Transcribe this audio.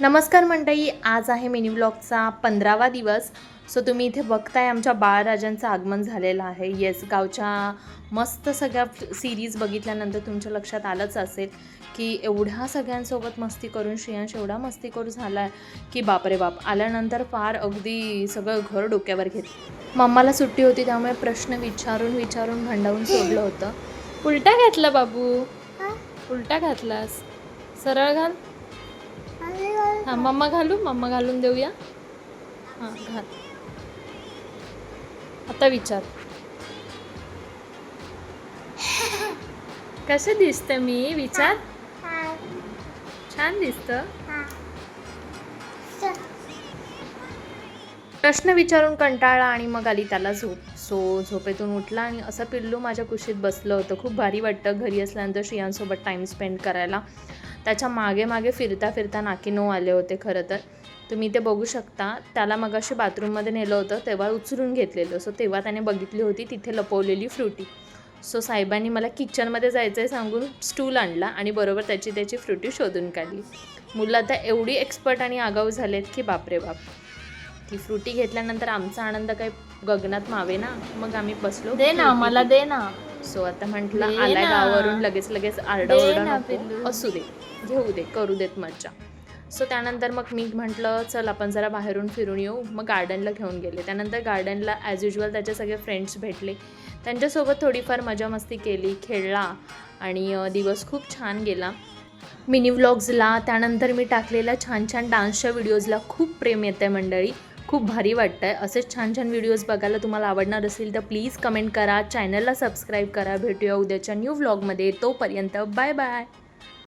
नमस्कार मंडळी आज आहे मिनी ब्लॉगचा पंधरावा दिवस. सो तुम्ही इथे बघताय आमच्या बाळराजांचं आगमन झालेलं आहे. येस गावच्या मस्त सगळ्या सिरीज बघितल्यानंतर तुमच्या लक्षात आलंच असेल की एवढ्या सगळ्यांसोबत मस्ती करून श्रेयांश एवढा मस्ती करू झाला आहे की बापरे बाप आल्यानंतर फार अगदी सगळं घर डोक्यावर घेत. मम्माला सुट्टी होती त्यामुळे प्रश्न विचारून विचारून भांडावून सोडलं होतं. उलटा घातला बाबू. उलटा घातलास. सरळ घाल. हां मम्मा घालू? मम्मा घालून देऊया. हां घाल. आता विचार. कसे दिसते मी? विचार. छान दिसतं. प्रश्न विचारून कंटाळा आणि मग आली त्याला झोप सो झोपेतून उठला आणि असं पिल्लू माझ्या कुशीत बसलं होतं. खूप भारी वाटतं घरी असल्यानंतर श्रियांसोबत टाईम स्पेंड करायला. त्याच्यामागे मागे फिरता फिरता नाकीनो आले होते खरं तर. तुम्ही ते बघू शकता. त्याला मगाशी बाथरूममध्ये नेलं होतं तेव्हा उचलून घेतलेलं. सो तेव्हा त्याने बघितली होती तिथे लपवलेली फ्रुटी. सो साहेबांनी मला किचनमध्ये जायचं आहे सांगून स्टूल आणला आणि बरोबर त्याची त्याची फ्रुटी शोधून काढली. मुलं आता एवढी एक्सपर्ट आणि आगाऊ झालेत की बापरे बाप. ती फ्रुटी घेतल्यानंतर आमचा आनंद काही गगनात मावे ना मग आम्ही बसलो. दे ना मला दे ना. सो आता म्हटलं आलाय. गावावरून लगेच लगेच आरडाओरडा नको. असू दे घेऊ दे करू देत मज्जा. सो त्यानंतर मग मी म्हटलं चल आपण जरा बाहेरून फिरून येऊ. मग गार्डनला घेऊन गेले. त्यानंतर गार्डनला ॲज युजल त्याचे सगळे फ्रेंड्स भेटले. त्यांच्यासोबत थोडीफार मजा मस्ती केली खेळला. आणि दिवस खूप छान गेला. मिनी व्लॉग्सला त्यानंतर मी टाकलेल्या छान छान डान्सच्या व्हिडिओजला खूप प्रेम येतं आहे मंडळी. खूप भारी वाटतं आहे असेच छान छान व्हिडिओज बघायला तुम्हाला आवडणार असेल तर प्लीज कमेंट करा. चॅनलला सबस्क्राईब करा. भेटूया उद्याच्या न्यू व्लॉगमध्ये तोपर्यंत बाय बाय